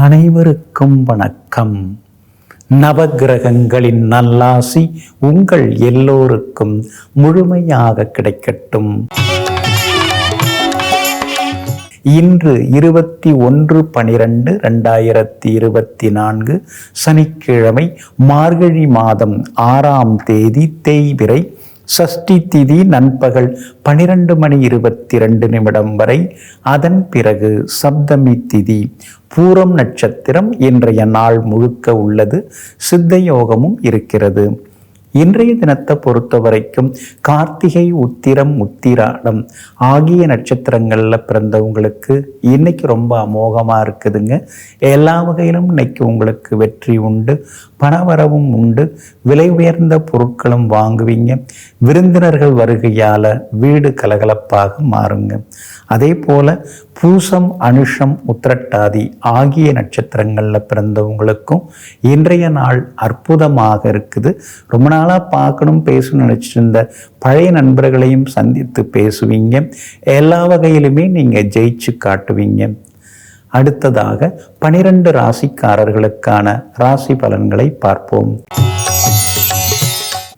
அனைவருக்கும் வணக்கம். நவகிரகங்களின் நல்லாசி உங்கள் எல்லோருக்கும் முழுமையாக கிடைக்கட்டும். இன்று இருபத்தி ஒன்று பனிரெண்டு ரெண்டாயிரத்தி இருபத்தி நான்கு சனிக்கிழமை மார்கழி மாதம் ஆறாம் தேதி தேய்பிரை சஷ்டி திதி நண்பகல் பனிரெண்டு மணி இருபத்தி ரெண்டு நிமிடம் வரை. அதன் பிறகு சப்தமி திதி. பூரம் நட்சத்திரம் இன்றைய நாள் முழுக்க உள்ளது. சித்த யோகமும் இருக்கிறது. இன்றைய தினத்தை பொறுத்த வரைக்கும் கார்த்திகை உத்திரம் உத்திராடம் ஆகிய நட்சத்திரங்களில் பிறந்தவங்களுக்கு இன்னைக்கு ரொம்ப அமோகமாக இருக்குதுங்க. எல்லா வகையிலும் இன்னைக்கு உங்களுக்கு வெற்றி உண்டு பணவரவும் உண்டு விலை உயர்ந்த பொருட்களும் வாங்குவீங்க. விருந்தினர்கள் வருகையால் வீடு கலகலப்பாக மாறுங்க. அதே போல பூசம் அனுஷம் உத்திரட்டாதி ஆகிய நட்சத்திரங்களில் பிறந்தவங்களுக்கும் இன்றைய நாள் அற்புதமாக இருக்குது. ரொம்ப நாளாக பார்க்கணும் பேசணும்னு நினச்சிருந்த பழைய நண்பர்களையும் சந்தித்து பேசுவீங்க. எல்லா வகையிலுமே நீங்கள் ஜெயிச்சு காட்டுவீங்க. அடுத்ததாக பனிரெண்டு ராசிக்காரர்களுக்கான ராசி பலன்களை பார்ப்போம்.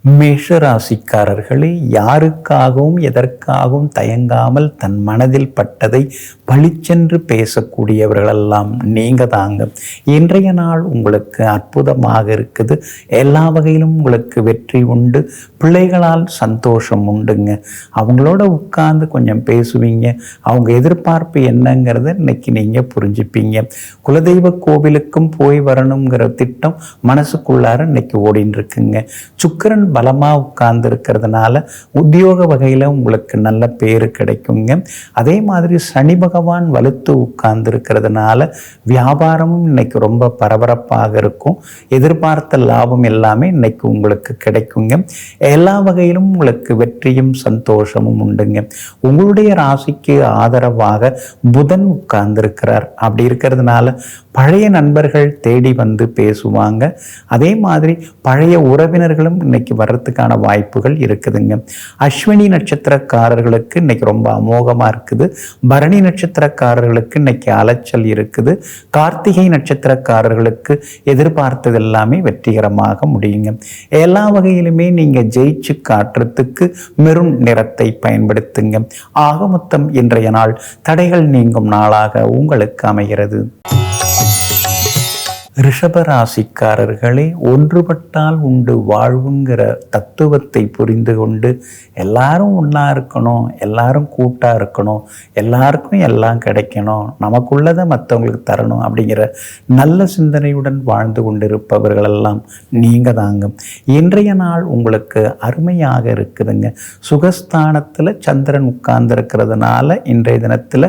மேஷ ராசிக்காரர்களே யாருக்காகவும் எதற்காகவும் தயங்காமல் தன் மனதில் பட்டதை பளிச்சென்று பேசக்கூடியவர்களெல்லாம் நீங்க தாங்க. இன்றைய நாள் உங்களுக்கு அற்புதமாக இருக்குது. எல்லா வகையிலும் உங்களுக்கு வெற்றி உண்டு. பிள்ளைகளால் சந்தோஷம் உண்டுங்க. அவங்களோட உட்கார்ந்து கொஞ்சம் பேசுவீங்க. அவங்க எதிர்பார்ப்பு என்னங்கிறத இன்னைக்கு நீங்கள் புரிஞ்சுப்பீங்க. குலதெய்வ கோவிலுக்கும் போய் வரணுங்கிற திட்டம் மனசுக்குள்ளார இன்னைக்கு ஓடின்னு இருக்குங்க சுக்கரன் பலமாக உட்கார்ந்து இருக்கிறதுனால உத்தியோக வகையில் உங்களுக்கு நல்ல பேர் கிடைக்குங்க. அதே மாதிரி சனி பகவான் வலுத்து உட்கார்ந்து இருக்கிறதுனால வியாபாரமும் இன்னைக்கு ரொம்ப பரபரப்பாக இருக்கும். எதிர்பார்த்த லாபம் எல்லாமே இன்னைக்கு உங்களுக்கு கிடைக்குங்க. எல்லா வகையிலும் உங்களுக்கு வெற்றியும் சந்தோஷமும் உண்டுங்க. உங்களுடைய ராசிக்கு ஆதரவாக புதன் உட்கார்ந்திருக்கிறார். அப்படி இருக்கிறதுனால பழைய நண்பர்கள் தேடி வந்து பேசுவாங்க. அதே மாதிரி பழைய உறவினர்களும் இன்னைக்கு வர்றதுக்கான வாய்ப்புகள் இருக்குதுங்க. அஸ்வினி நட்சத்திரக்காரர்களுக்கு இன்னைக்கு ரொம்ப அமோகமாக இருக்குது. பரணி நட்சத்திரக்காரர்களுக்கு இன்னைக்கு அலைச்சல் இருக்குது. கார்த்திகை நட்சத்திரக்காரர்களுக்கு எதிர்பார்த்தது எல்லாமே வெற்றிகரமாக முடியுங்க. எல்லா வகையிலுமே நீங்கள் ஜெயிச்சு காட்டுறதுக்கு மெருன் நிறத்தை பயன்படுத்துங்க. ஆக மொத்தம் இன்றைய நாள் தடைகள் நீங்கும் நாளாக உங்களுக்கு அமைகிறது. ரிஷபராசிக்காரர்களே ஒன்றுபட்டால் உண்டு வாழ்வுங்கிற தத்துவத்தை புரிந்து கொண்டு எல்லாரும் ஒன்றா இருக்கணும் எல்லாரும் கூட்டாக இருக்கணும் எல்லாருக்கும் எல்லாம் கிடைக்கணும் நமக்குள்ளதை மற்றவங்களுக்கு தரணும் அப்படிங்கிற நல்ல சிந்தனையுடன் வாழ்ந்து கொண்டிருப்பவர்களெல்லாம் நீங்கள் தாங்க இன்றைய நாள் உங்களுக்கு அருமையாக இருக்குதுங்க. சுகஸ்தானத்தில் சந்திரன் உட்கார்ந்துருக்கிறதுனால இன்றைய தினத்தில்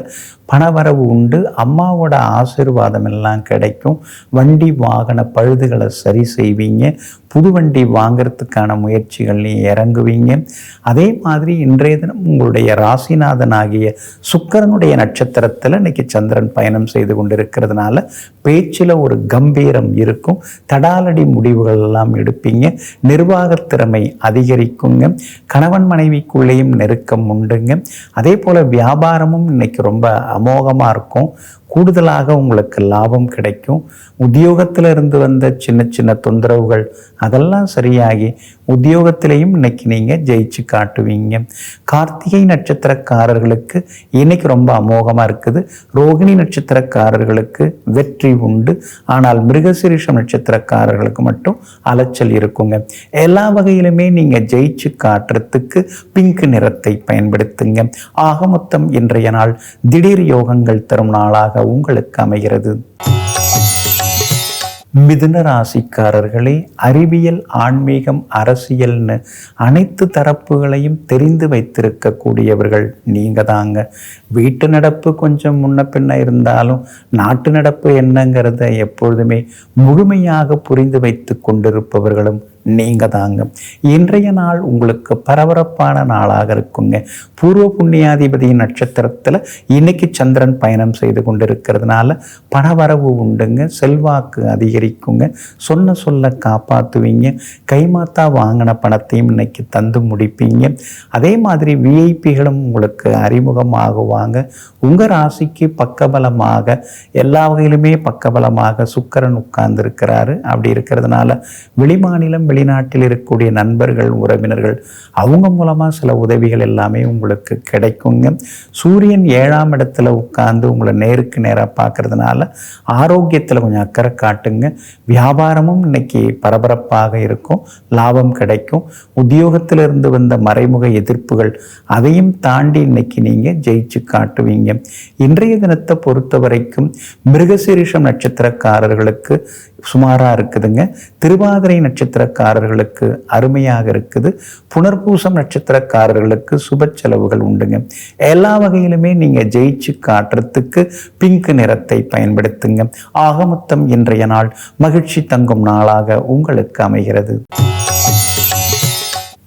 பணவரவு உண்டு. அம்மாவோட ஆசீர்வாதம் எல்லாம் கிடைக்கும். வண்டி வாகன பழுதுகளை சரி செய்வீங்க. புது வண்டி வாங்கிறதுக்கான முயற்சிகள்லையும் இறங்குவீங்க. அதே மாதிரி இன்றைய தினம் உங்களுடைய ராசிநாதன் ஆகிய சுக்கரனுடைய நட்சத்திரத்தில் இன்னைக்கு சந்திரன் பயணம் செய்து கொண்டிருக்கிறதுனால பேச்சில் ஒரு கம்பீரம் இருக்கும். தடாலடி முடிவுகள் எல்லாம் எடுப்பீங்க. நிர்வாக திறமை அதிகரிக்குங்க. கணவன் மனைவிக்குள்ளேயும் நெருக்கம் உண்டுங்க. அதே போல் வியாபாரமும் இன்னைக்கு ரொம்ப அமோகமாக இருக்கும். கூடுதலாக உங்களுக்கு லாபம் கிடைக்கும். உத்தியோகத்தில் இருந்து வந்த சின்ன சின்ன தொந்தரவுகள் அதெல்லாம் சரியாகி உத்தியோகத்திலையும் இன்னைக்கு நீங்கள் ஜெயிச்சு காட்டுவீங்க. கார்த்திகை நட்சத்திரக்காரர்களுக்கு இன்னைக்கு ரொம்ப அமோகமாக இருக்குது. ரோகிணி நட்சத்திரக்காரர்களுக்கு வெற்றி உண்டு. ஆனால் மிருகசிரீஷம் நட்சத்திரக்காரர்களுக்கு மட்டும் அலைச்சல் இருக்குங்க. எல்லா வகையிலுமே நீங்கள் ஜெயிச்சு காட்டுறதுக்கு பிங்க் நிறத்தை பயன்படுத்துங்க. ஆக மொத்தம் இன்றைய நாள் திடீர் யோகங்கள் தரும் நாளாக உங்களுக்கு அமைகிறது. மிதுன ராசிக்காரர்களே அறிவியல் ஆன்மீகம் அரசியல்னு அனைத்து தரப்புகளையும் தெரிந்து வைத்திருக்கக்கூடியவர்கள் நீங்கள் தாங்க. வீட்டு நடப்பு கொஞ்சம் முன்ன பின்ன இருந்தாலும் நாட்டு நடப்பு என்னங்கிறத எப்பொழுதுமே முழுமையாக புரிந்து வைத்து கொண்டிருப்பவர்களும் நீங்க தாங்க இன்றைய நாள் உங்களுக்கு பரபரப்பான நாளாக இருக்குங்க. பூர்வ புண்ணியாதிபதி நட்சத்திரத்தில் இன்னைக்கு சந்திரன் பயணம் செய்து கொண்டிருக்கிறதுனால பணவரவு உண்டுங்க. செல்வாக்கு அதிகரிக்குங்க. சொன்ன சொல்ல காப்பாற்றுவீங்க கைமாத்தா வாங்கின பணத்தையும் இன்னைக்கு தந்து முடிப்பீங்க. அதே மாதிரி விஐபிகளும் உங்களுக்கு அறிமுகமாகுவாங்க. உங்கள் ராசிக்கு பக்கபலமாக எல்லா வகையிலுமே பக்கபலமாக சுக்கரன் உட்கார்ந்துருக்கிறாரு. அப்படி இருக்கிறதுனால வெளிமாநிலம் வெளிநாட்டில் இருக்கக்கூடிய நண்பர்கள் உறவினர்கள் அவங்க மூலமாக சில உதவிகள் எல்லாமே உங்களுக்கு கிடைக்குங்க. சூரியன் ஏழாம் இடத்துல உட்கார்ந்து உங்களை நேருக்கு நேராக பார்க்கறதுனால ஆரோக்கியத்தில் கொஞ்சம் அக்கறை காட்டுங்க. வியாபாரமும் இன்னைக்கு பரபரப்பாக இருக்கும். லாபம் கிடைக்கும். உத்தியோகத்திலிருந்து வந்த மறைமுக எதிர்ப்புகள் அதையும் தாண்டி இன்னைக்கு நீங்கள் ஜெயிச்சு காட்டுவீங்க. இன்றைய தினத்தை பொறுத்த வரைக்கும் மிருகசீரிஷம் நட்சத்திரக்காரர்களுக்கு சுமாராக இருக்குதுங்க. திருவாதிரை நட்சத்திரக்கார நட்சத்திரக்காரர்களுக்கு அருமையாக இருக்குது. புனர்பூசம் நட்சத்திரக்காரர்களுக்கு சுப செலவுகள் உண்டுங்க. எல்லா வகையிலுமே நீங்கள் ஜெயிச்சு காட்டுறதுக்கு பிங்க் நிறத்தை பயன்படுத்துங்க. ஆகமொத்தம் இன்றைய நாள் மகிழ்ச்சி தங்கும் நாளாக உங்களுக்கு அமைகிறது.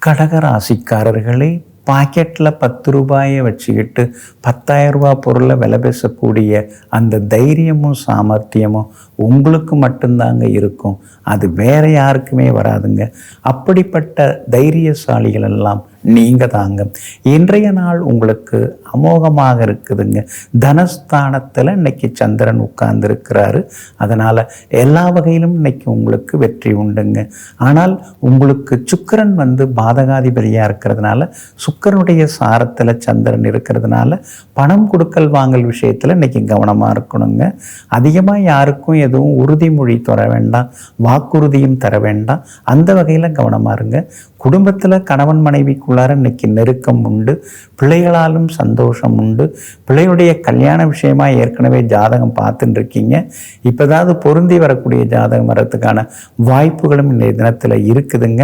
கடகராசிக்காரர்களே பாக்கெட்டில் பத்து ரூபாயை வச்சுக்கிட்டு பத்தாயிரம் ரூபாய் பொருளை விலை பேசக்கூடிய அந்த தைரியமும் சாமர்த்தியமும் உங்களுக்கு மட்டும்தாங்க இருக்கும். அது வேற யாருக்குமே வராதுங்க. அப்படிப்பட்ட தைரியசாலிகள் எல்லாம் நீங்கள் தாங்க இன்றைய நாள் உங்களுக்கு அமோகமாக இருக்குதுங்க. தனஸ்தானத்தில் இன்னைக்கு சந்திரன் உட்கார்ந்துருக்கிறாரு. அதனால் எல்லா வகையிலும் இன்னைக்கு உங்களுக்கு வெற்றி உண்டுங்க. ஆனால் உங்களுக்கு சுக்கிரன் வந்து பாதகாதிபதியாக இருக்கிறதுனால சுக்கிரனுடைய சாரத்தில் சந்திரன் இருக்கிறதுனால பணம் கொடுக்கல் வாங்கல் விஷயத்தில் இன்னைக்கு கவனமாக இருக்கணுங்க. அதிகமாக யாருக்கும் எதுவும் உறுதிமொழி தர வேண்டாம். வாக்குறுதியும் தர வேண்டாம். அந்த வகையில் கவனமாக இருங்க. குடும்பத்தில் கணவன் மனைவி பிள்ளைகளுக்குள்ளார இன்னைக்கு நெருக்கம் உண்டு பிள்ளைகளாலும் சந்தோஷம் உண்டு. பிள்ளையுடைய கல்யாண விஷயமா ஏற்கனவே ஜாதகம் பார்த்துட்டு இருக்கீங்க இப்போதாவது பொருந்தி வரக்கூடிய ஜாதகம் வர்றதுக்கான வாய்ப்புகளும் இன்றைய தினத்தில் இருக்குதுங்க.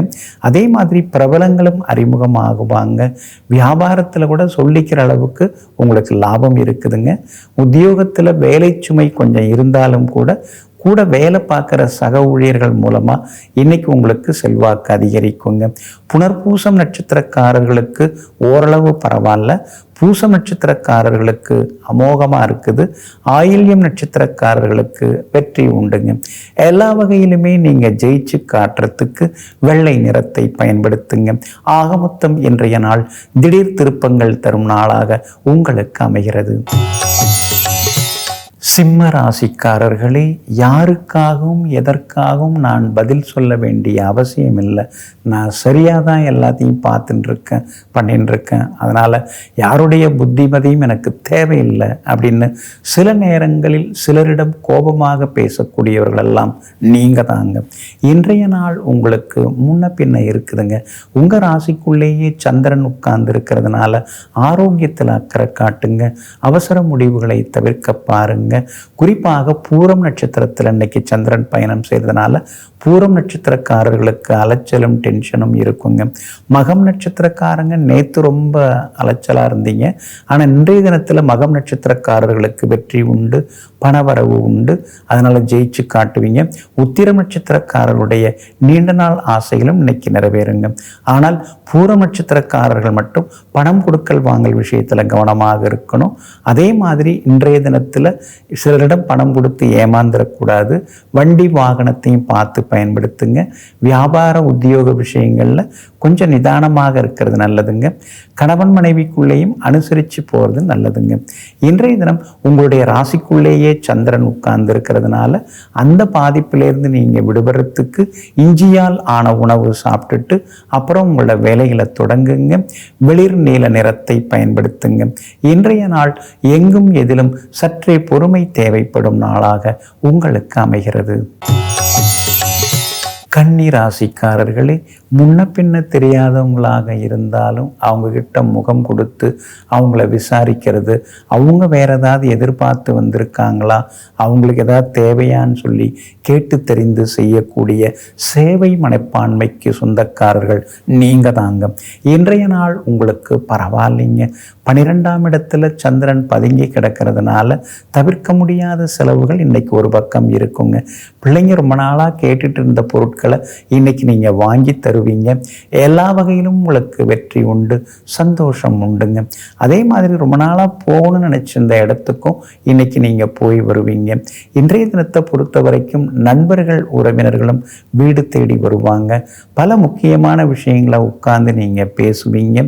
அதே மாதிரி பிரபலங்களும் அறிமுகமாகுவாங்க வியாபாரத்தில் கூட சொல்லிக்கிற அளவுக்கு உங்களுக்கு லாபம் இருக்குதுங்க. உத்தியோகத்தில் வேலை சுமை கொஞ்சம் இருந்தாலும் கூட கூட வேலை பார்க்குற சக ஊழியர்கள் மூலமாக இன்னைக்கு உங்களுக்கு செல்வாக்கு அதிகரிக்குங்க. புனர்பூசம் நட்சத்திரக்காரர்களுக்கு ஓரளவு பரவாயில்ல. பூசம் நட்சத்திரக்காரர்களுக்கு அமோகமாக இருக்குது. ஆயில்யம் நட்சத்திரக்காரர்களுக்கு வெற்றி உண்டுங்க. எல்லா வகையிலுமே நீங்கள் ஜெயிச்சு காட்டுறதுக்கு வெள்ளை நிறத்தை பயன்படுத்துங்க. ஆக மொத்தம் இன்றைய நாள் திடீர் திருப்பங்கள் தரும் நாளாக உங்களுக்கு அமைகிறது. சிம்ம ராசிக்காரர்களே யாருக்காகவும் எதற்காகவும் நான் பதில் சொல்ல வேண்டிய அவசியம் இல்லை. நான் சரியாக தான் எல்லாத்தையும் பார்த்துட்டுருக்கேன் இருக்கேன் அதனால் யாருடைய புத்திமதியும் எனக்கு தேவையில்லை அப்படின்னு சில நேரங்களில் சிலரிடம் கோபமாக பேசக்கூடியவர்களெல்லாம் நீங்கள் தாங்க. இன்றைய நாள் உங்களுக்கு முன்ன பின்ன இருக்குதுங்க. உங்கள் ராசிக்குள்ளேயே சந்திரன் உட்கார்ந்து இருக்கிறதுனால ஆரோக்கியத்தில் அக்கறை காட்டுங்க. அவசர முடிவுகளை தவிர்க்க பாருங்க குறிப்பாக பூரம் நட்சத்திரத்தில் இன்னைக்கு சந்திரன் பயணம் செய்ததுனால பூரம் நட்சத்திரக்காரர்களுக்கு அலைச்சலும் டென்ஷனும் இருக்குங்க. மகம் நட்சத்திரக்காரங்க நேற்று ரொம்ப அலைச்சலாக இருந்தீங்க. ஆனால் இன்றைய தினத்தில் மகம் நட்சத்திரக்காரர்களுக்கு வெற்றி உண்டு பணவரவு உண்டு. அதனால் ஜெயிச்சு காட்டுவீங்க. உத்திரம் நட்சத்திரக்காரர்களுடைய நீண்ட நாள் ஆசைகளும் இன்னைக்கு நிறைவேறுங்க. ஆனால் பூரம் நட்சத்திரக்காரர்கள் மட்டும் பணம் கொடுக்கல் வாங்கல் விஷயத்தில் கவனமாக இருக்கணும். அதே மாதிரி இன்றைய தினத்தில் சிலரிடம் பணம் கொடுத்து ஏமாந்துடக்கூடாது வண்டி வாகனத்தையும் பார்த்து பயன்படுத்துங்க. வியாபார உத்தியோக விஷயங்களில் கொஞ்சம் நிதானமாக இருக்கிறது நல்லதுங்க. கணவன் மனைவிக்குள்ளேயும் அனுசரித்து போகிறது நல்லதுங்க. இன்றைய தினம் உங்களுடைய ராசிக்குள்ளேயே சந்திரன் உட்கார்ந்து இருக்கிறதுனால அந்த பாதிப்பிலேருந்து நீங்கள் விடுபடுறதுக்கு இஞ்சியால் ஆன உணவு சாப்பிட்டுட்டு அப்புறம் உங்களோட வேலைகளை தொடங்குங்க. வெளிர் நீல நிறத்தை பயன்படுத்துங்க. இன்றைய நாள் எங்கும் எதிலும் சற்றே பொறுமை தேவைப்படும் நாளாக உங்களுக்கு அமைகிறது. கன்னி ராசிக்காரர்களே முன்ன பின்ன தெரியாதவங்களாக இருந்தாலும் அவங்கக்கிட்ட முகம் கொடுத்து அவங்கள விசாரிக்கிறது. அவங்க வேற ஏதாவது எதிர்பார்த்து வந்திருக்காங்களா? அவங்களுக்கு ஏதாவது தேவையான்னு சொல்லி கேட்டு தெரிந்து செய்யக்கூடிய சேவை மனப்பான்மைக்கு சொந்தக்காரர்கள் நீங்கள் தாங்க. இன்றைய நாள் உங்களுக்கு பரவாயில்லைங்க. பனிரெண்டாம் இடத்துல சந்திரன் பதுங்கி கிடக்கிறதுனால தவிர்க்க முடியாத செலவுகள் இன்னைக்கு ஒரு பக்கம் இருக்குங்க. பிள்ளைங்க ரொம்ப நாளாக கேட்டுட்டு இருந்த பொருட்கள் பொருட்களை இன்னைக்கு நீங்கள் வாங்கி தருவீங்க. எல்லா வகையிலும் உங்களுக்கு வெற்றி உண்டு சந்தோஷம் உண்டுங்க. அதே மாதிரி ரொம்ப நாளாக போகணும்னு நினச்சிருந்த இடத்துக்கும் இன்னைக்கு நீங்கள் போய் வருவீங்க. இன்றைய தினத்தை பொறுத்த வரைக்கும் நண்பர்கள் உறவினர்களும் வீடு தேடி வருவாங்க. பல முக்கியமான விஷயங்களை உட்கார்ந்து நீங்கள் பேசுவீங்க.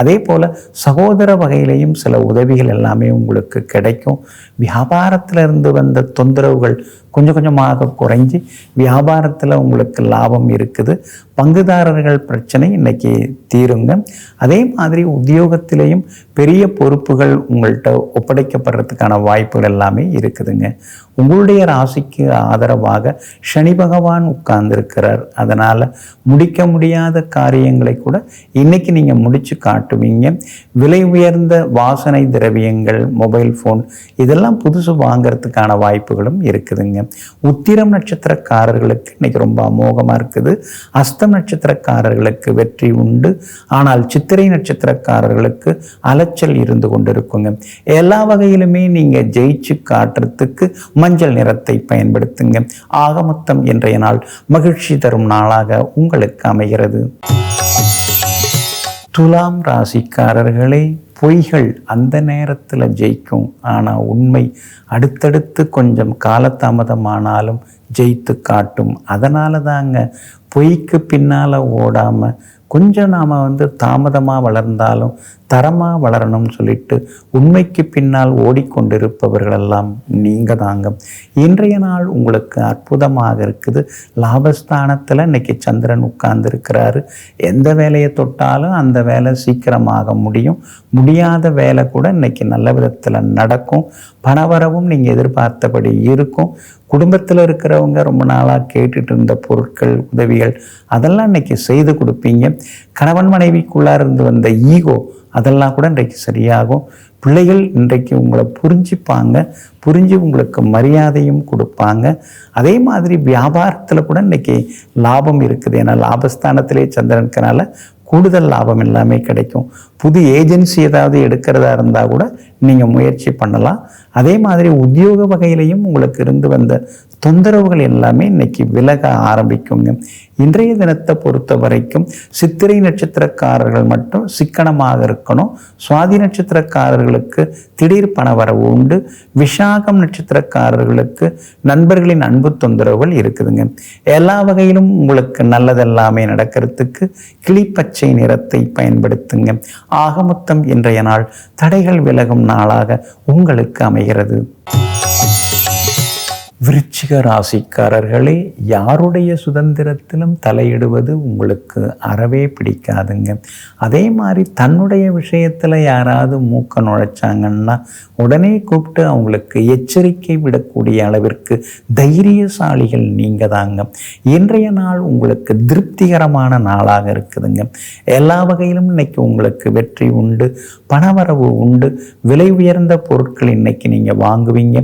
அதே போல் சகோதர வகையிலையும் சில உதவிகள் எல்லாமே உங்களுக்கு கிடைக்கும். வியாபாரத்திலிருந்து வந்த தொந்தரவுகள் கொஞ்சம் கொஞ்சமாக குறைஞ்சி வியாபாரத்தில் உங்களுக்கு லாபம் இருக்குது. பங்குதாரர்கள் பிரச்சனை இன்றைக்கி தீருங்க. அதே மாதிரி உத்தியோகத்திலையும் பெரிய பொறுப்புகள் உங்கள்கிட்ட ஒப்படைக்கப்படுறதுக்கான வாய்ப்புகள் எல்லாமே இருக்குதுங்க. உங்களுடைய ராசிக்கு ஆதரவாக சனி பகவான் உட்கார்ந்துருக்கிறார். அதனால் முடிக்க முடியாத காரியங்களை கூட இன்றைக்கி நீங்கள் முடித்து காட்டுவீங்க. விலை உயர்ந்த வாசனை திரவியங்கள் மொபைல் ஃபோன் இதெல்லாம் புதுசு வாங்கிறதுக்கான வாய்ப்புகளும் இருக்குதுங்க. உத்திரம் நட்சத்திரக்காரர்களுக்கு இன்னைக்கு ரொம்ப அமோகமாக இருக்குது. அஸ்தம் நட்சத்திரக்காரர்களுக்கு வெற்றி உண்டு. ஆனால் சித்திரை நட்சத்திரக்காரர்களுக்கு அலைச்சல் இருந்து கொண்டிருக்குங்க. எல்லா வகையிலுமே நீங்கள் ஜெயிச்சு காட்டுறதுக்கு மஞ்சள் நிறத்தை பயன்படுத்துங்க. ஆகமொத்தம் இன்றைய நாள் மகிழ்ச்சி தரும் நாளாக உங்களுக்கு அமைகிறது. துலாம் ராசிக்காரர்களே பொய்கள் அந்த நேரத்தில் ஜெயிக்கும். ஆனால் உண்மை அடுத்தடுத்து கொஞ்சம் காலதாமதமானாலும் ஜெயித்து காட்டும். அதனால தாங்க பொய்க்கு பின்னால் ஓடாமல் கொஞ்சம் நாம் வந்து தாமதமாக வளர்ந்தாலும் தரமாக வளரணும்னு சொல்லிட்டு உண்மைக்கு பின்னால் ஓடிக்கொண்டிருப்பவர்களெல்லாம் நீங்கள் தாங்க இன்றைய நாள் உங்களுக்கு அற்புதமாக இருக்குது. லாபஸ்தானத்தில் இன்னைக்கு சந்திரன் உட்கார்ந்துருக்கிறாரு. எந்த வேலையை தொட்டாலும் அந்த வேலை சீக்கிரமாக முடியும். முடியாத வேலை கூட இன்னைக்கு நல்ல விதத்தில் நடக்கும். பணவரவும் நீங்கள் எதிர்பார்த்தபடி இருக்கும். குடும்பத்தில் இருக்கிறவங்க ரொம்ப நாளாக கேட்டுட்டு இருந்த பொருட்கள் உதவிகள் அதெல்லாம் இன்னைக்கு செய்து கொடுப்பீங்க. கணவன் மனைவிக்குள்ளார் இருந்து வந்த ஈகோ அதெல்லாம் கூட இன்றைக்கு சரியாகும். பிள்ளைகள் இன்றைக்கு உங்களை புரிஞ்சுப்பாங்க. புரிஞ்சு உங்களுக்கு மரியாதையும் கொடுப்பாங்க. அதே மாதிரி வியாபாரத்தில் கூட இன்றைக்கி லாபம் இருக்குது. ஏன்னா லாபஸ்தானத்திலே சந்திரனுக்குனால கூடுதல் லாபம் எல்லாமே கிடைக்கும். புது ஏஜென்சி ஏதாவது எடுக்கிறதா இருந்தால் கூட நீங்கள் முயற்சி பண்ணலாம். அதே மாதிரி உத்தியோக வகையிலையும் உங்களுக்கு இருந்து வந்த தொந்தரவுகள் எல்லாமே இன்னைக்கு விலக ஆரம்பிக்குங்க. இன்றைய தினத்தை பொறுத்த வரைக்கும் சித்திரை நட்சத்திரக்காரர்கள் மட்டும் சிக்கனமாக இருக்கணும். சுவாதி நட்சத்திரக்காரர்களுக்கு திடீர் பணவரவு உண்டு. விஷாகம் நட்சத்திரக்காரர்களுக்கு நண்பர்களின் அன்பு தொந்தரவுகள் இருக்குதுங்க. எல்லா வகையிலும் உங்களுக்கு நல்லதெல்லாமே நடக்கிறதுக்கு கிளிப்பச்சை நிறத்தை பயன்படுத்துங்க. ஆகமொத்தம் இன்றைய நாள் தடைகள் விலகும் நாளாக உங்களுக்கு அமைகிறது. விருச்சிக ராசிக்காரர்களே யாருடைய சுதந்திரத்திலும் தலையிடுவது உங்களுக்கு அறவே பிடிக்காதுங்க. அதே மாதிரி தன்னுடைய விஷயத்தில் யாராவது மூக்க நுழைச்சாங்கன்னா உடனே கூப்பிட்டு அவங்களுக்கு எச்சரிக்கை விடக்கூடிய அளவிற்கு தைரியசாலிகள் நீங்கள் தாங்க இன்றைய நாள் உங்களுக்கு திருப்திகரமான நாளாக இருக்குதுங்க. எல்லா வகையிலும் இன்னைக்கு உங்களுக்கு வெற்றி உண்டு பணவரவு உண்டு. விலை உயர்ந்த பொருட்கள் இன்னைக்கு நீங்கள் வாங்குவீங்க.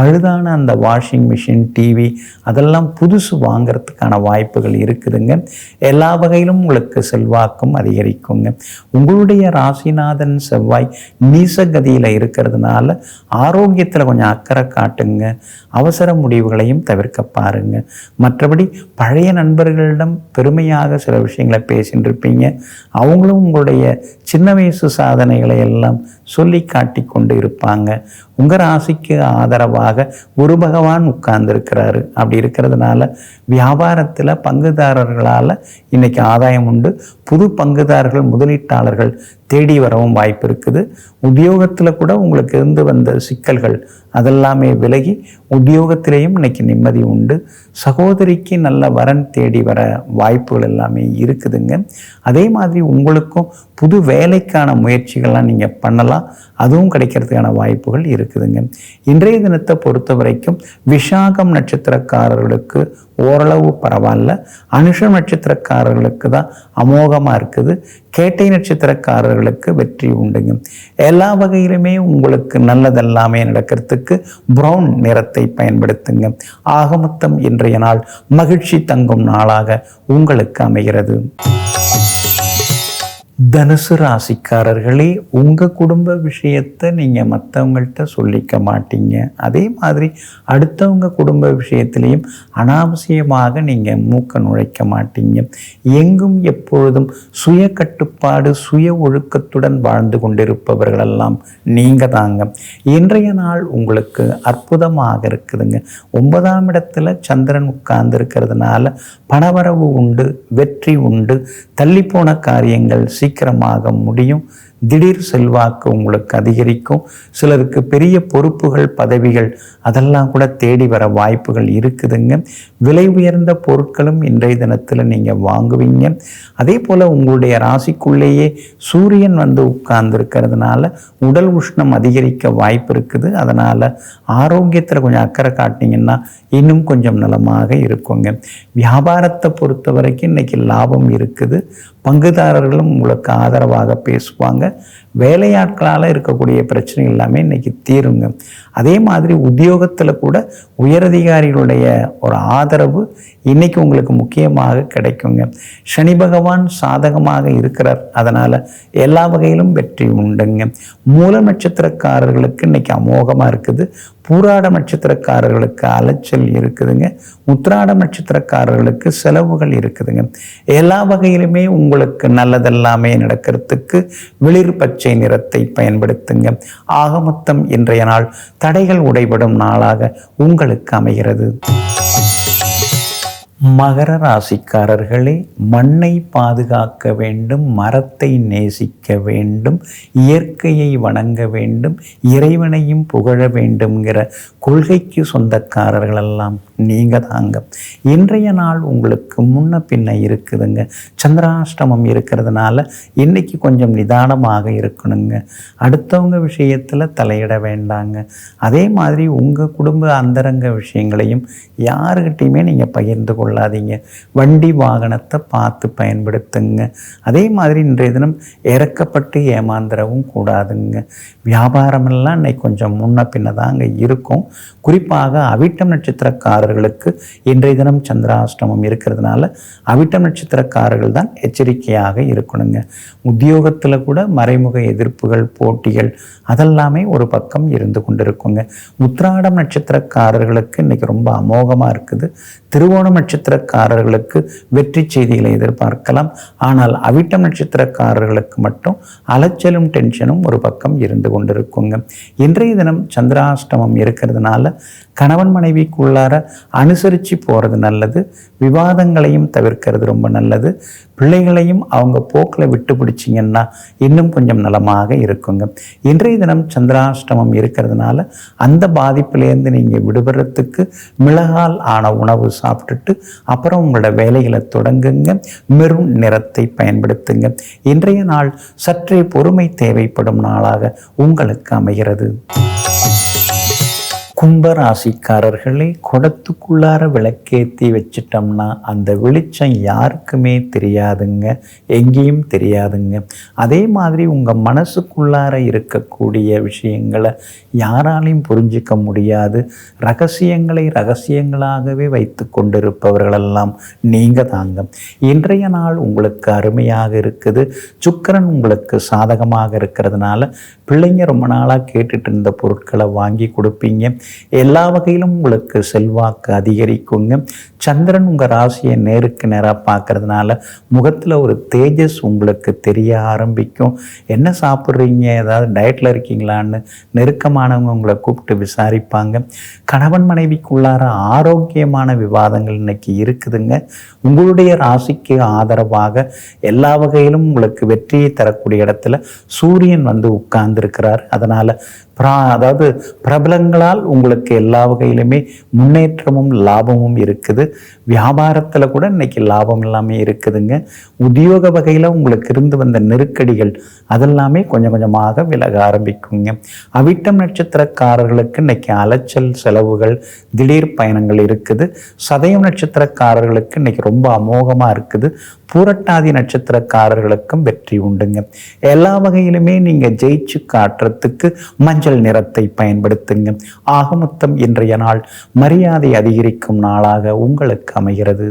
பழுதான அந்த வாஷிங் மிஷின் டிவி அதெல்லாம் புதுசு வாங்கிறதுக்கான வாய்ப்புகள் இருக்குதுங்க. எல்லா வகையிலும் உங்களுக்கு செல்வாக்கும் அதிகரிக்குங்க. உங்களுடைய ராசிநாதன் செவ்வாய் நீசகதியில் இருக்கிறதுனால ஆரோக்கியத்தில் கொஞ்சம் அக்கறை காட்டுங்க. அவசர முடிவுகளையும் தவிர்க்க பாருங்க. மற்றபடி பழைய நண்பர்களிடம் பெருமையாக சில விஷயங்களை பேசிட்டு இருப்பீங்க. அவங்களும் உங்களுடைய சின்ன வயசு சாதனைகளை எல்லாம் சொல்லி காட்டி கொண்டு இருப்பாங்க. உங்கள் ராசிக்கு ஆதரவாக குரு பகவான் உட்கார்ந்துருக்கிறாரு. அப்படி இருக்கிறதுனால வியாபாரத்தில் பங்குதாரர்களால் இன்னைக்கு ஆதாயம் உண்டு. புது பங்குதாரர்கள் முதலீட்டாளர்கள் தேடி வரவும் வாய்ப்பு இருக்குது. உத்தியோகத்தில் கூட உங்களுக்கு இருந்து வந்த சிக்கல்கள் அதெல்லாமே விலகி உத்தியோகத்திலேயும் இன்னைக்கு நிம்மதி உண்டு. சகோதரிக்கு நல்ல வரன் தேடி வர வாய்ப்புகள் எல்லாமே இருக்குதுங்க. அதே மாதிரி உங்களுக்கும் புது வேலைக்கான முயற்சிகள்லாம் நீங்கள் பண்ணலாம். அதுவும் கிடைக்கிறதுக்கான வாய்ப்புகள் இருக்குதுங்க. இன்றைய தினத்தை பொறுத்த வரைக்கும் விஷாகம் நட்சத்திரக்காரர்களுக்கு ஓரளவு பரவாயில்ல. அனுஷ நட்சத்திரக்காரர்களுக்கு தான் அமோகமாக இருக்குது. கேட்டை நட்சத்திரக்காரர்களுக்கு வெற்றி உண்டுங்க. எல்லா வகையிலுமே உங்களுக்கு நல்லதெல்லாமே நடக்கிறதுக்கு ப்ரௌன் நிறத்தை பயன்படுத்துங்க. ஆகமொத்தம் இன்றைய நாள் மகிழ்ச்சி தங்கும் நாளாக உங்களுக்கு அமைகிறது. தனுசு ராசிக்காரர்களே உங்கள் குடும்ப விஷயத்தை நீங்கள் மற்றவங்கள்ட்ட சொல்லிக்க மாட்டீங்க. அதே மாதிரி அடுத்தவங்க குடும்ப விஷயத்திலையும் அனாவசியமாக நீங்கள் மூக்க நுழைக்க மாட்டீங்க. எங்கும் எப்பொழுதும் சுய கட்டுப்பாடு சுய ஒழுக்கத்துடன் வாழ்ந்து கொண்டிருப்பவர்களெல்லாம் நீங்கள் தாங்க. இன்றைய நாள் உங்களுக்கு அற்புதமாக இருக்குதுங்க. ஒன்பதாம் இடத்துல சந்திரன் உட்கார்ந்து இருக்கிறதுனால பணவரவு உண்டு வெற்றி உண்டு தள்ளிப்போன காரியங்கள் சீக்கிரமாக முடியும். திடீர் செல்வாக்கு உங்களுக்கு அதிகரிக்கும். சிலருக்கு பெரிய பொறுப்புகள் பதவிகள் அதெல்லாம் கூட தேடி வர வாய்ப்புகள் இருக்குதுங்க. விலை உயர்ந்த பொருட்களும் இன்றைய தினத்தில் நீங்கள் வாங்குவீங்க. அதே போல் உங்களுடைய ராசிக்குள்ளேயே சூரியன் வந்து உட்கார்ந்துருக்கிறதுனால உடல் உஷ்ணம் அதிகரிக்க வாய்ப்பு இருக்குது. அதனால் ஆரோக்கியத்தில் கொஞ்சம் அக்கறை காட்டினீங்கன்னா இன்னும் கொஞ்சம் நலமாக இருக்குங்க. வியாபாரத்தை பொறுத்த வரைக்கும் இன்னைக்கு லாபம் இருக்குது. பங்குதாரர்களும் உங்களுக்கு ஆதரவாக பேசுவாங்க. வேலையாட்களால் இருக்கக்கூடிய பிரச்சனை எல்லாமே இன்னைக்கு தீருங்க. அதே மாதிரி உத்தியோகத்தில் கூட உயரதிகாரிகளுடைய ஒரு ஆதரவு இன்றைக்கி உங்களுக்கு முக்கியமாக கிடைக்குங்க. சனி பகவான் சாதகமாக இருக்கிறார். அதனால் எல்லா வகையிலும் வெற்றி உண்டுங்க. மூல நட்சத்திரக்காரர்களுக்கு இன்றைக்கி அமோகமாக இருக்குது. பூராட நட்சத்திரக்காரர்களுக்கு அலைச்சல் இருக்குதுங்க. உத்திராட நட்சத்திரக்காரர்களுக்கு செலவுகள் இருக்குதுங்க. எல்லா வகையிலுமே உங்களுக்கு நல்லதெல்லாமே நடக்கிறதுக்கு வெளிர் பச்சை நிறத்தை பயன்படுத்துங்க. ஆக மொத்தம் இன்றைய நாள் தடைகள் உடைபடும் நாளாக உங்களுக்கு அமைகிறது. மகர ராசிக்காரர்களே மண்ணை பாதுகாக்க வேண்டும் மரத்தை நேசிக்க வேண்டும் இயற்கையை வணங்க வேண்டும் இறைவனையும் புகழ வேண்டும்ங்கிற கொள்கைக்கு சொந்தக்காரர்களெல்லாம் நீங்கள் தாங்க. இன்றைய நாள் உங்களுக்கு முன்ன பின்ன இருக்குதுங்க. சந்திராஷ்டமம் இருக்கிறதுனால இன்னைக்கு கொஞ்சம் நிதானமாக இருக்கணுங்க. அடுத்தவங்க விஷயத்தில் தலையிட வேண்டாங்க. அதே மாதிரி உங்கள் குடும்ப அந்தரங்க விஷயங்களையும் யாருக்கிட்டையுமே நீங்கள் பகிர்ந்து கொள்ளாதீங்க. வண்டி வாகனத்தை பார்த்து பயன்படுத்துங்க. அதே மாதிரி இன்றைய தினம் இறக்கப்பட்டு ஏமாந்துடவும் கூடாதுங்க. வியாபாரமெல்லாம் இன்னைக்கு கொஞ்சம் முன்ன பின்ன தாங்க இருக்கும். குறிப்பாக அவிட்டம் நட்சத்திரக்காரர்களுக்கு இன்றைய தினம் சந்திராஷ்டமம் இருக்கிறதுனால அவிட்டம் நட்சத்திரக்காரர்கள் தான் எச்சரிக்கையாக இருக்கணுங்க. உத்தியோகத்தில் கூட மறைமுக எதிர்ப்புகள் போட்டிகள் அதெல்லாமே ஒரு பக்கம் இருந்து கொண்டிருக்குங்க. உத்ராடம் நட்சத்திரக்காரர்களுக்கு இன்னைக்கு ரொம்ப அமோகமாக இருக்குது. திருவோணம் நட்சத்திரக்காரர்களுக்கு வெற்றி செய்திகளை எதிர்பார்க்கலாம். ஆனால் அவிட்டம் நட்சத்திரக்காரர்களுக்கு மட்டும் அலைச்சலும் டென்ஷனும் ஒரு பக்கம் இருந்து கொண்டிருக்குங்க. இன்றைய தினம் சந்திராஷ்டமம் இருக்கிறதுனால கணவன் மனைவிக்குள்ளார அனுசரித்து போகிறது நல்லது. விவாதங்களையும் தவிர்க்கிறது ரொம்ப நல்லது. பிள்ளைகளையும் அவங்க போக்கில் விட்டு பிடிச்சிங்கன்னா இன்னும் கொஞ்சம் நலமாக இருக்குங்க. இன்றைய தினம் சந்திராஷ்டமம் இருக்கிறதுனால அந்த பாதிப்பிலேருந்து நீங்கள் விடுபடுறதுக்கு மிளகால் ஆன உணவு சாப்பிட்டுட்டு அப்புறம் உங்களோட வேலைகளை தொடங்குங்க. மெரும் நிறத்தை பயன்படுத்துங்க. இன்றைய நாள் சற்றே பொறுமை தேவைப்படும் நாளாக உங்களுக்கு அமைகிறது. கும்பராசிக்காரர்களே குடத்துக்குள்ளார விளக்கேற்றி வச்சிட்டோம்னா அந்த வெளிச்சம் யாருக்குமே தெரியாதுங்க எங்கேயும் தெரியாதுங்க. அதே மாதிரி உங்கள் மனசுக்குள்ளார இருக்கக்கூடிய விஷயங்களை யாராலையும் புரிஞ்சிக்க முடியாது. ரகசியங்களை ரகசியங்களாகவே வைத்து கொண்டிருப்பவர்களெல்லாம் நீங்கள் தாங்க. இன்றைய நாள் உங்களுக்கு அருமையாக இருக்குது. சுக்கரன் உங்களுக்கு சாதகமாக இருக்கிறதுனால பிள்ளைங்க ரொம்ப நாளாக கேட்டுட்டு இருந்த பொருட்களை வாங்கி கொடுப்பீங்க. எல்லா வகையிலும் உங்களுக்கு செல்வாக்கு அதிகரிக்குங்க. சந்திரன் உங்கள் ராசியை நேருக்கு நேராக பார்க்கறதுனால முகத்தில் ஒரு தேஜஸ் உங்களுக்கு தெரிய ஆரம்பிக்கும். என்ன சாப்பிட்றீங்க? ஏதாவது டயட்டில் இருக்கீங்களான்னு நெருக்கமானவங்க உங்களை கூப்பிட்டு விசாரிப்பாங்க. கணவன் மனைவிக்குள்ளார ஆரோக்கியமான விவாதங்கள் இன்னைக்கு இருக்குதுங்க. உங்களுடைய ராசிக்கு ஆதரவாக எல்லா வகையிலும் உங்களுக்கு வெற்றியை தரக்கூடிய இடத்துல சூரியன் வந்து உட்கார்ந்துருக்கிறார். அதனால் பிரா அதாவது பிரபலங்களால் உங்களுக்கு எல்லா வகையிலுமே முன்னேற்றமும் லாபமும் இருக்குது. வியாபாரத்தில் கூட இன்றைக்கி லாபம் எல்லாமே இருக்குதுங்க. உத்தியோக வகையில் உங்களுக்கு இருந்து வந்த நெருக்கடிகள் அதெல்லாமே கொஞ்சம் கொஞ்சமாக விலக ஆரம்பிக்குங்க. அவிட்டம் நட்சத்திரக்காரர்களுக்கு இன்னைக்கு அலைச்சல் செலவுகள் திடீர் பயணங்கள் இருக்குது. சதயம் நட்சத்திரக்காரர்களுக்கு இன்னைக்கு ரொம்ப அமோகமாக இருக்குது. பூரட்டாதி நட்சத்திரக்காரர்களுக்கும் வெற்றி உண்டுங்க. எல்லா வகையிலுமே நீங்கள் ஜெயிச்சு காட்டுறதுக்கு மஞ்சள் நிறத்தை பயன்படுத்துங்க. ஆகமொத்தம் இன்றைய நாள் மரியாதை அதிகரிக்கும் நாளாக உங்களுக்கு அமைகிறது.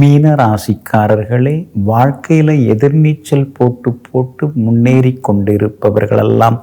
மீன ராசிக்காரர்களே வாழ்க்கையில் எதிர்நீச்சல் போட்டு போட்டு முன்னேறி கொண்டிருப்பவர்களெல்லாம்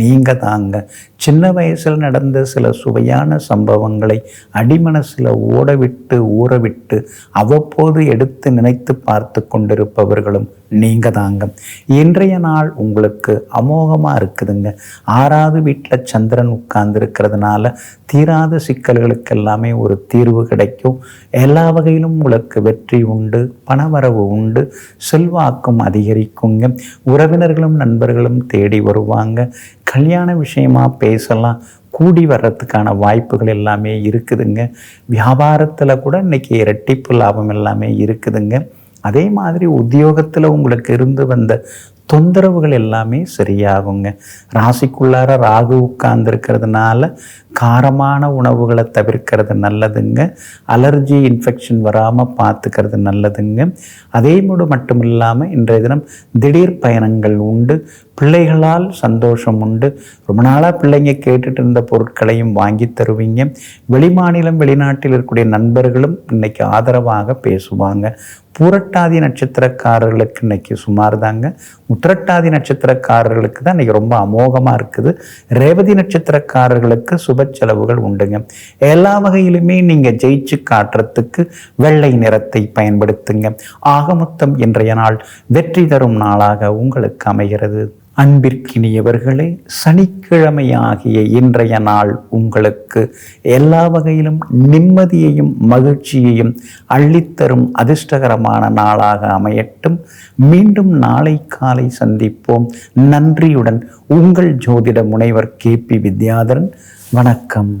நீங்க தாங்க. சின்ன வயசில் நடந்த சில சுவையான சம்பவங்களை அடிமனசில் ஓடவிட்டு ஊறவிட்டு அவ்வப்போது எடுத்து நினைத்து பார்த்து கொண்டிருப்பவர்களும் நீங்க தாங்க இன்றைய நாள் உங்களுக்கு அமோகமாக இருக்குதுங்க. ஆறாவது வீட்டில் சந்திரன் உட்கார்ந்து இருக்கிறதுனால தீராத சிக்கல்களுக்கு எல்லாமே ஒரு தீர்வு கிடைக்கும். எல்லா வகையிலும் உங்களுக்கு வெற்றி உண்டு பணவரவு உண்டு செல்வாக்கும் அதிகரிக்குங்க. உறவினர்களும் நண்பர்களும் தேடி வருவாங்க. கல்யாண விஷயமா பேசலாம். கூடி வர்றதுக்கான வாய்ப்புகள் எல்லாமே இருக்குதுங்க. வியாபாரத்தில் கூட இன்னைக்கு இரட்டிப்பு லாபம் எல்லாமே இருக்குதுங்க. அதே மாதிரி உத்தியோகத்தில் உங்களுக்கு இருந்து வந்த தொந்தரவுகள் எல்லாமே சரியாகுங்க. ராசிக்குள்ளார ராகு உட்கார்ந்துருக்கிறதுனால காரமான உணவுகளை தவிர்க்கிறது நல்லதுங்க. அலர்ஜி இன்ஃபெக்ஷன் வராமல் பார்த்துக்கிறது நல்லதுங்க. அதே மூடு மட்டும் இல்லாமல் இன்றைய தினம் திடீர் பயணங்கள் உண்டு. பிள்ளைகளால் சந்தோஷம் உண்டு. ரொம்ப நாளாக பிள்ளைங்க கேட்டுட்டு இருந்த பொருட்களையும் வாங்கி தருவீங்க. வெளிமாநிலம் வெளிநாட்டில் இருக்கக்கூடிய நண்பர்களும் இன்னைக்கு ஆதரவாக பேசுவாங்க. பூரட்டாதி நட்சத்திரக்காரர்களுக்கு இன்னைக்கு சுமார் தாங்க உத்திரட்டாதி நட்சத்திரக்காரர்களுக்கு தான் இன்னைக்கு ரொம்ப அமோகமாக இருக்குது. ரேவதி நட்சத்திரக்காரர்களுக்கு சுப செலவுகள் உண்டுங்க. எல்லா வகையிலுமே நீங்கள் ஜெயிச்சு காட்டுறதுக்கு வெள்ளை நிறத்தை பயன்படுத்துங்க. ஆகமொத்தம் இன்றைய நாள் வெற்றி தரும் நாளாக உங்களுக்கு அமைகிறது. அன்பிற்கினியவர்களே சனிக்கிழமையாகிய இன்றைய நாள் உங்களுக்கு எல்லா வகையிலும் நிம்மதியையும் மகிழ்ச்சியையும் அள்ளித்தரும் அதிர்ஷ்டகரமான நாளாக அமையட்டும். மீண்டும் நாளை காலை சந்திப்போம். நன்றியுடன் உங்கள் ஜோதிட முனைவர் கே பி வித்யாதரன். வணக்கம்.